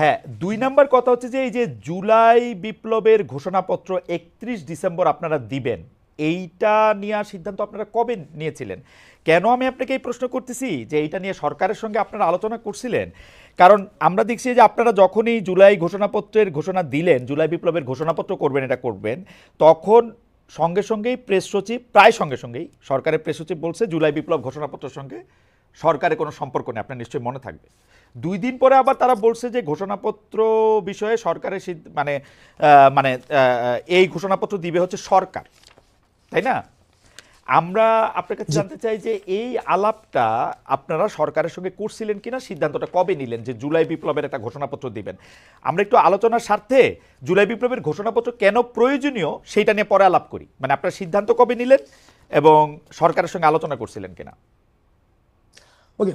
হ্যাঁ দুই নাম্বার কথা হচ্ছে যে এই যে জুলাই বিপ্লবের ঘোষণাপত্র একত্রিশ ডিসেম্বর আপনারা দিবেন, এইটা নেওয়ার সিদ্ধান্ত আপনারা কবে নিয়েছিলেন? কেন আমি আপনাকে এই প্রশ্ন করতেছি যে এইটা নিয়ে সরকারের সঙ্গে আপনারা আলোচনা করছিলেন? কারণ আমরা দেখছি যে আপনারা যখনই জুলাই ঘোষণাপত্রের ঘোষণা দিলেন, জুলাই বিপ্লবের ঘোষণাপত্র করবেন, এটা করবেন, তখন সঙ্গে সঙ্গেই প্রেস সচিব, প্রায় সঙ্গে সঙ্গেই সরকারের প্রেস সচিব বলছে, জুলাই বিপ্লব ঘোষণাপত্রের সঙ্গে সরকারের কোনো সম্পর্ক নেই, আপনার নিশ্চয়ই মনে থাকবে। দুই দিন পরে আবার তারা বলছে যে ঘোষণাপত্র বিষয়ে সরকারের মানে মানে এই ঘোষণাপত্র দিবে হচ্ছে সরকার। তাই না? আমরা আপনার কাছে জানতে চাই যে এই আলাপটা আপনারা সরকারের সঙ্গে করছিলেন কিনা সিদ্ধান্তটা কবে নিলেন যে জুলাই বিপ্লবের একটা ঘোষণাপত্র দিবেন? আমরা একটু আলোচনার স্বার্থে জুলাই বিপ্লবের ঘোষণাপত্র কেন প্রয়োজনীয় সেইটা নিয়ে পরে আলাপ করি। মানে আপনার সিদ্ধান্ত কবে নিলেন এবং সরকারের সঙ্গে আলোচনা করছিলেন কিনা? ওকে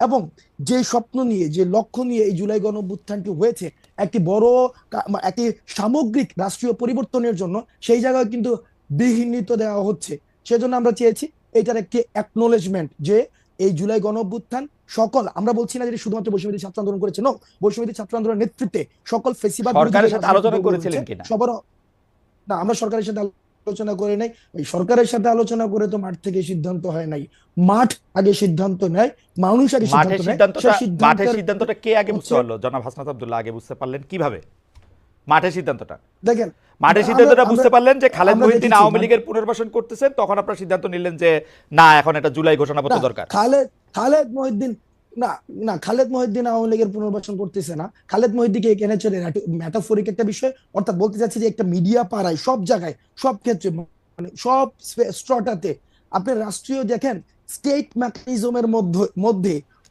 এবং যে স্বপ্ন নিয়ে যে লক্ষ্য নিয়ে এই জুলাই গণঅভ্যুত্থানটি হয়েছে একটি বড় একটি সামগ্রিক রাষ্ট্রীয় পরিবর্তনের জন্য সেই জায়গায় কিন্তু বিহীনিত দেওয়া হচ্ছে সেজন্য আমরা চেয়েছি এটার একটি অ্যাকনোলেজমেন্ট যে এই জুলাই গণঅভ্যুত্থান সকল আমরা বলছি না যে শুধুমাত্র বৈষম্যবিধি ছাত্র আন্দোলন করেছে নো বৈষম্যবিধি ছাত্র আন্দোলনের নেতৃত্বে সকল ফেসিবাদ সরকারের সাথে আলোচনা করেছিলেন কিনা? সবার না আমরা সরকারের সাথে আলোচনা করে নাই ওই সরকারের সাথে আলোচনা করে তো মাঠ থেকে সিদ্ধান্ত হয় নাই। মাঠ আগে সিদ্ধান্ত নেয় মানুষ আগে সিদ্ধান্ত মাঠের সিদ্ধান্তটা কে আগে বুঝতে পারল? জনাব হাসনাত আব্দুল্লাহ আগে বুঝতে পারলেন কীভাবে? মাঠের সিদ্ধান্তটা। দেখেন মাঠের সিদ্ধান্তটা বুঝতে পারলেন যে খালেদ মহিউদ্দিন আওয়ামী লীগের পুনর্বাসন করতেছেন তখন আপনার সিদ্ধান্ত নিলেন যে না এখন এটা জুলাই ঘোষণাপত্র দরকার। খালেদ খালেদ মহিউদ্দিন না না, খালেদ মহিউদ্দিন আওয়ামী লীগের পুনর্বাসন করতেছে না। খালেদ মহিউদ্দিনকে এখানে চলে ম্যাটাফোরিক একটা বিষয়, অর্থাৎ বলতে চাচ্ছি যে একটা মিডিয়া পাড়ায়, সব জায়গায়, সব ক্ষেত্রে মানে সব স্ট্রটাতে আপনি রাষ্ট্রীয় দেখেন স্টেট ম্যাকানিজমের মধ্যে মধ্যে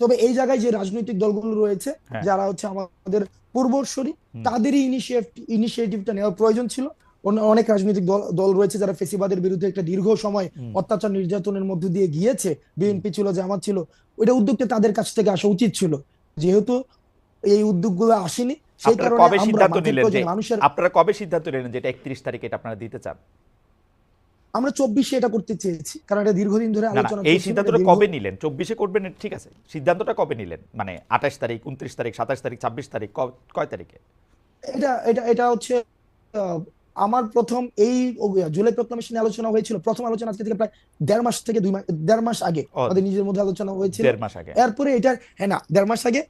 তবে এই জায়গায় যে রাজনৈতিক দলগুলো রয়েছে হ্যাঁ। যারা হচ্ছে আমাদের পূর্বসরী। তাদেরই ইনিশিয়েটিভটা নেওয়ার প্রয়োজন ছিল। অনেক রাজনৈতিক দল দল রয়েছে যারা ফেসিবাদের বিরুদ্ধে একটা দীর্ঘ সময় অত্যাচার নির্যাতনের মধ্য দিয়ে গিয়েছে। বিএনপি ছিল জামাত ছিল ওইটা উদ্যোগটা তাদের কাছ থেকে আসা উচিত ছিল। যেহেতু এই উদ্যোগগুলো আসেনি সেই কারণে কবে আমরা সিদ্ধান্ত নিলেন যে মানুষের আপনারা কবে সিদ্ধান্ত নিলেন যে এটা একত্রিশ তারিখে এটা আপনারা দিতে চান? আমরা চব্বিশে এটা করতে চেয়েছি কারণ এটা দীর্ঘদিন ধরে আলোচনা এই সিদ্ধান্তটা কবে নিলেন? চব্বিশে করবেন ঠিক আছে। সিদ্ধান্তটা কবে নিলেন? মানে আঠাশ তারিখ উনত্রিশ তারিখ সাতাশ তারিখ ছাব্বিশ তারিখ কয় তারিখে? এটা এটা এটা হচ্ছে আমার প্রথম এই জুলাই প্রক্লামেশনে আলোচনা হয়েছিল। প্রথম আলোচনা আজকে থেকে প্রায় দেড় মাস থেকে দুই মাস দেড় মাস আগে আমাদের নিজের মধ্যে আলোচনা হয়েছিল। দেড় মাস আগে। এরপরে এটা হ্যাঁ না দেড় মাস আগে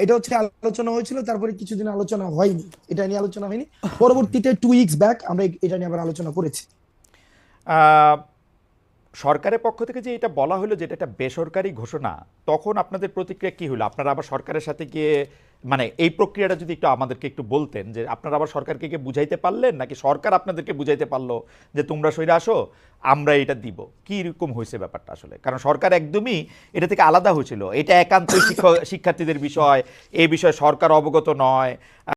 এটা হচ্ছে আলোচনা হয়েছিল তারপরে কিছুদিন আলোচনা হয়নি। এটা নিয়ে আলোচনা হয়নি। পরবর্তীতে টু উইকস ব্যাক আমরা এটা নিয়ে আবার আলোচনা করেছি। সরকারের পক্ষ থেকে যে এটা বলা হলো যেটা একটা বেসরকারি ঘোষণা, তখন আপনাদের প্রতিক্রিয়া কি হলো? আপনারা আবার সরকারের সাথে গিয়ে মানে এই প্রক্রিয়াটা যদি একটু আমাদেরকে একটু বলতেন যে আপনারা আবার সরকারকে গিয়ে বুঝাইতে পারলেন, নাকি সরকার আপনাদেরকে বুঝাইতে পারল যে তোমরা সইরা আসো, আমরা এটা দিব? কি রকম হয়েছে ব্যাপারটা আসলে? কারণ সরকার একদমই এটা থেকে আলাদা হয়েছিল। এটা একান্তই শিক্ষার্থীদের বিষয়, এ বিষয়ে সরকার অবগত নয়।